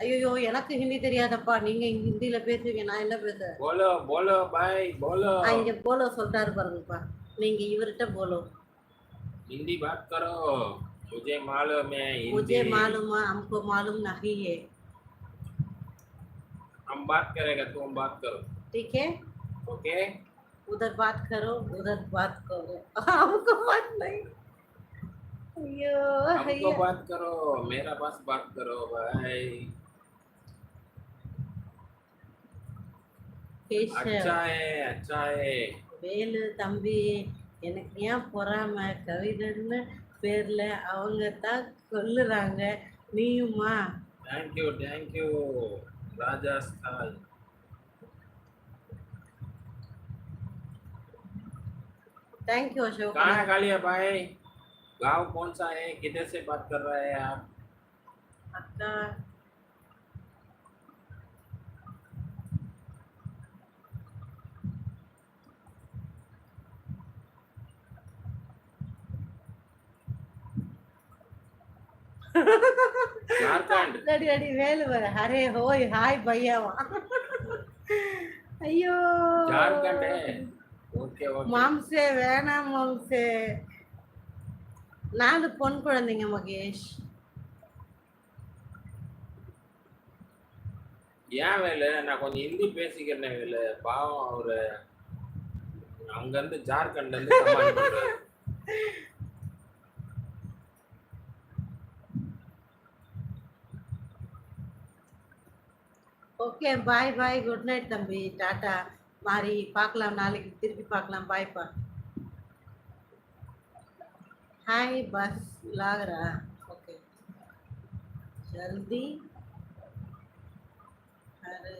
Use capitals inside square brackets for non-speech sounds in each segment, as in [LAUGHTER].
ஐயோ எனக்கு ஹிந்தி தெரியாதப்பா நீங்க ஹிந்தியில பேசுவீங்க நான் என்ன பேச बोलो बोलो भाई बोलो ஆ, இங்க போலோ சொல்லிட்டாரு பாருங்கப்பா நீங்க இவர்கிட்ட போலோ हिंदी बात करो मुझे मालूम है मुझे हिंदी मालूम है हमको मालूम नहीं है हम बात करेगा तुम बात करो ठीक है ओके उधर बात करो उधर बात करो हमको बात नहीं अयो हमको भैया बात करो मेरा पास बात करो भाई अच्छा है अच्छा है வேலு தம்பி எனக்கு ஏன் பொறாம கவிதைன்னு பேர்ல அவங்க தான் கொல்லுறாங்க நீயுமா thank you thank you Rajasthan thank you Ashok कहाँ है कालिया भाई गांव कौन सा है किधर से बात कर रहे हैं आप அக்கா அடி அடி வேலு வர ஹரே ஹோய் ஹாய் பையாவா. ஐயோ. மாம்சே வேணாம் மாம்சே. நாலு பொன் குழந்தைங்க மகேஷ். ஏன் வேலு? நான் கொஞ்சம் ஹிந்தி பேசிக்கிறேன் வேலு. பாவம் அவரு அங்க இருந்து Jharkhand [LAUGHS] okay bye bye good night தம்பி டாடா மாறி பார்க்கலாம் நாளைக்கு திருப்பி பார்க்கலாம் பாய்ப்பா हाय बस लग रहा ओके जल्दी हरे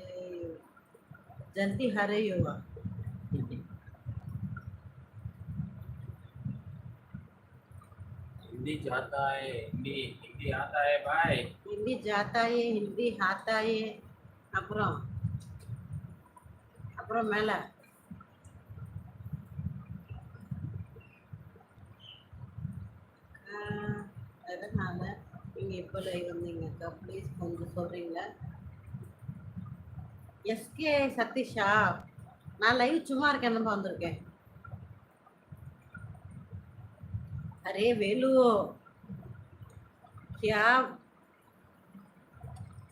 जल्दी हरे युवा हिंदी जाता है हिंदी हिंदी आता है भाई हिंदी जाता है हिंदी आता है அப்புறம் அப்புறம் மேலே எதனால நீங்கள் எப்போ லைவ் வந்தீங்கக்கா ப்ளீஸ் கொஞ்சம் சொல்கிறீங்களா எஸ்கே சதீஷா நான் லைவ் சும்மா இருக்கேன் வந்திருக்கேன் अरे वेलू क्या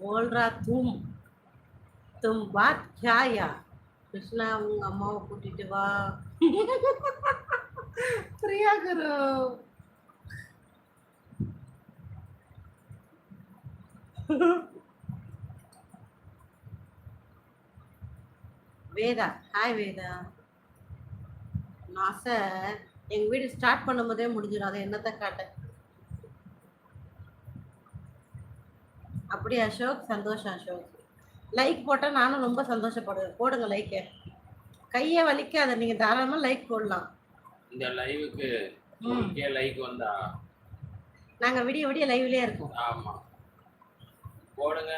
बोल रहा तुम தும் பாத் கியாயா கிருஷ்ணா உங்க அம்மாவை கூட்டிட்டு வா. பிரியா குரு வேதா ஹாய் வேதா. நான் சார் எங்கள் வீடு ஸ்டார்ட் பண்ணும்போதே முடிஞ்சிடும். அதை என்னத்தை காட்ட? அப்படியா அசோக்? சந்தோஷம் அசோக். லைக் போட்டால் நானும் ரொம்ப சந்தோஷப்படுவேன். போடுங்க லைக்கை கையை வலிக்காத நீங்கள் தாராளமாக லைக் போடலாம். இந்த லைவுக்கு லைக் வந்தா நாங்கள் விடிய விடிய லைவ்லேயே இருக்கோம் ஆமா. போடுங்க.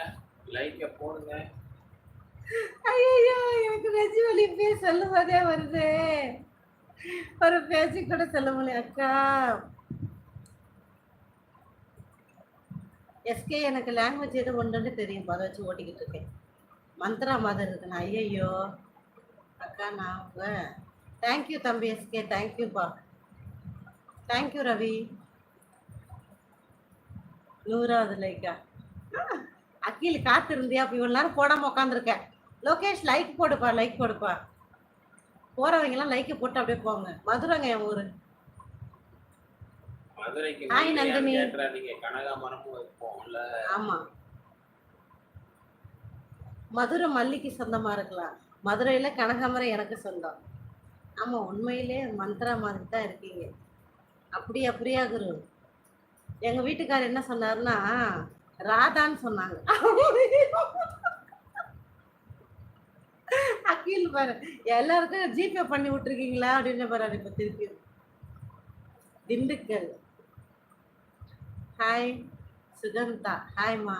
லைக்க போடுங்க. ஐயோ எனக்கு நெஞ்சு வலி பேச சொல்லும் போதே வருது. ஒரு பேச்சு கூட சொல்ல முடியல அக்கா. எஸ்கே எனக்கு லாங்குவேஜ் எது ஒன்றுன்னு தெரியும். அதை வச்சு ஓட்டிக்கிட்டு இருக்கேன். மந்த்ரா மாதிரி இருக்கு நான் ஐயையோ. அக்கா நான் உங்க தேங்க்யூ தம்பி எஸ்கே. தேங்க்யூப்பா தேங்க்யூ ரவி. நூறாவது லைக்கா அக்கீல் காத்து இருந்தியா அப்போ இவ்வளோ நேரம் போடாமல் உட்காந்துருக்கேன் லோகேஷ் லைக் போடுப்பா லைக் போடுப்பா. போறவங்கலாம் லைக் போட்டு அப்படியே போங்க. மதுரைங்க என் ஊரு. மதுரைக்கு நந்தினி. கனகாமரமும் ஆமா. மதுரை மல்லிக்கு சொந்தமாக இருக்கலாம். மதுரையில் கனகாமரம் எனக்கு சொந்தம். ஆமாம் உண்மையிலே மந்த்ரா மாதிரி தான் இருக்கீங்க. அப்படியா பிரியா குரு? எங்கள் வீட்டுக்காரர் என்ன சொன்னாருன்னா ராதான்னு சொன்னாங்க. அக்கீல் பாரு எல்லாருக்கும் ஜிபே பண்ணி விட்டுருக்கீங்களா? அப்படின்னு பாரு இப்போ திருப்பி. திண்டுக்கல். ஹாய் சுகந்தா. ஹாய்மா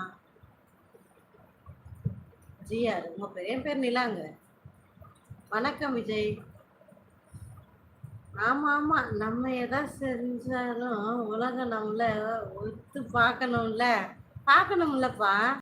ஜிஆர். உங்க பேர் என் பேர் நிலாங்க. வணக்கம் விஜய். ஆமா ஆமா. நம்ம எதா செஞ்சாலும் உலகம் நம்மள ஒத்து பார்க்கணும்ல. பார்க்கணும்லப்பா.